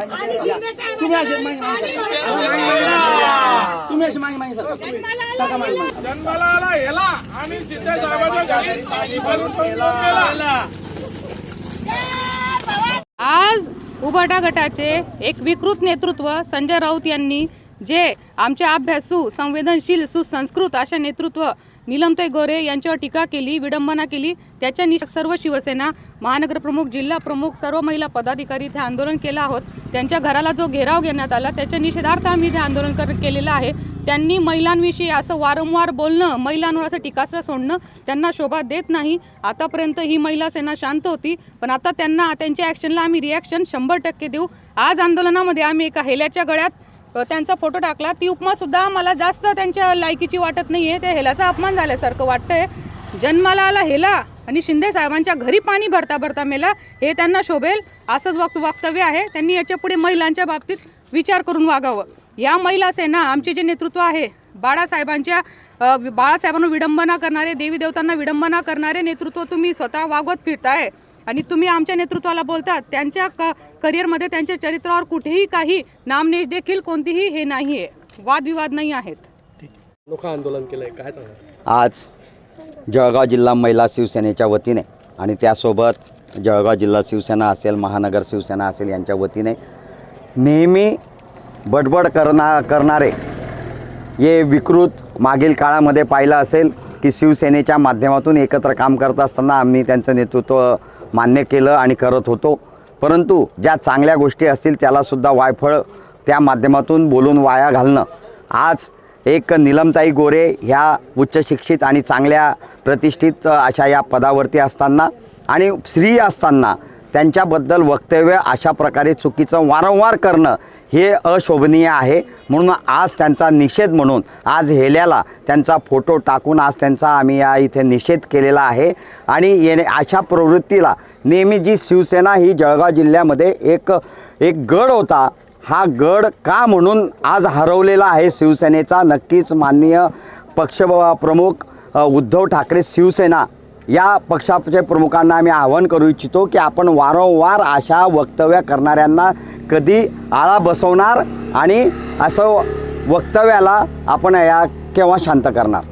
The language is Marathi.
आणि शिंदे साहेबांना तुम्ही मागे मागे तुम्ही अशी मागे मागे सर सका मागे मागे. जन्माला आला हेला आणि शिंदे साहेबांच्या घरी पाणी भरून तो गेला. आज उबाटा गटाचे एक विकृत नेतृत्व संजय राऊत यांनी जे आमचे अभ्यासू संवेदनशील सुसंस्कृत अशा नेतृत्व निलमताई गोरे यांच्यावर टीका केली विडंबना केली त्याच्या निश सर्व शिवसेना महानगर प्रमुख जिल्हा प्रमुख सर्व महिला पदाधिकारी इथे आंदोलन केलं आहोत. त्यांच्या घराला जो घेराव घेण्यात आला त्याच्या निषेधार्थ आम्ही इथे आंदोलन कर केलेलं आहे. त्यांनी महिलांविषयी असं वारंवार बोलणं महिलांवर असं टीकास्त्र सोडणं त्यांना शोभा देत नाही. आतापर्यंत ही महिला सेना शांत होती पण आता त्यांना त्यांच्या ॲक्शनला आम्ही रिॲक्शन शंभर टक्के देऊ. आज आंदोलनामध्ये आम्ही एका हेल्याच्या गळ्यात त्यांचा फोटो टाकला. ती उपमासुद्धा मला जास्त त्यांच्या लायकीची वाटत नाही आहे त्या हेलाचा अपमान झाल्यासारखं वाटतंय. जन्माला आला हेला आणि शिंदे साहेबांच्या घरी पाणी भरता भरता मेला. हे त्यांना शोभेल असंच वक्त वक्तव्य आहे. त्यांनी याच्यापुढे महिलांच्या बाबतीत विचार करून वागावं. या महिला सेना आमचे जे नेतृत्व आहे बाळासाहेबांच्या बाळासाहेबांना विडंबना करणारे देवी देवतांना विडंबना करणारे नेतृत्व तुम्ही स्वतः वागवत फिरताय. आणि तुम्ही आमच्या नेतृत्वाला बोलतात त्यांच्या क करिअरमध्ये त्यांच्या चरित्रावर कुठेही काही नामनेश देखील कोणतीही हे नाही आहे वादविवाद नाही आहेत. आंदोलन केलंय काय सांगा आज जळगाव जिल्हा महिला शिवसेनेच्या वतीने आणि त्यासोबत जळगाव जिल्हा शिवसेना असेल महानगर शिवसेना असेल यांच्या वतीने नेहमी बडबड करना करणारे हे विकृत मागील काळामध्ये पाहिलं असेल की शिवसेनेच्या माध्यमातून एकत्र काम करत असताना आम्ही त्यांचं नेतृत्व मान्य केलं आणि करत होतो. परंतु ज्या चांगल्या गोष्टी असतील त्यालासुद्धा वायफळ त्या माध्यमातून बोलून वाया घालणं. आज एक निलमताई गोरे ह्या उच्च शिक्षित आणि चांगल्या प्रतिष्ठित अशा या पदावरती असताना आणि स्त्री असताना त्यांच्याबद्दल वक्तव्य अशा प्रकारे चुकीचं वारंवार करणं हे अशोभनीय आहे. म्हणून आज त्यांचा निषेध म्हणून आज हेल्याला त्यांचा फोटो टाकून आज त्यांचा आम्ही या इथे निषेध केलेला आहे. आणि येणे अशा प्रवृत्तीला नेहमी जी शिवसेना ही जळगाव जिल्ह्यामध्ये एक एक गड होता. हा गड का म्हणून आज हरवलेला आहे शिवसेनेचा? नक्कीच माननीय पक्ष प्रमुख उद्धव ठाकरे शिवसेना या पक्षाच्या प्रमुखांना आम्ही आवाहन करू इच्छितो की आपण वारंवार अशा वक्तव्य करणाऱ्यांना कधी आळा बसवणार आणि असं वक्तव्याला आपण या केव्हा शांत करणार?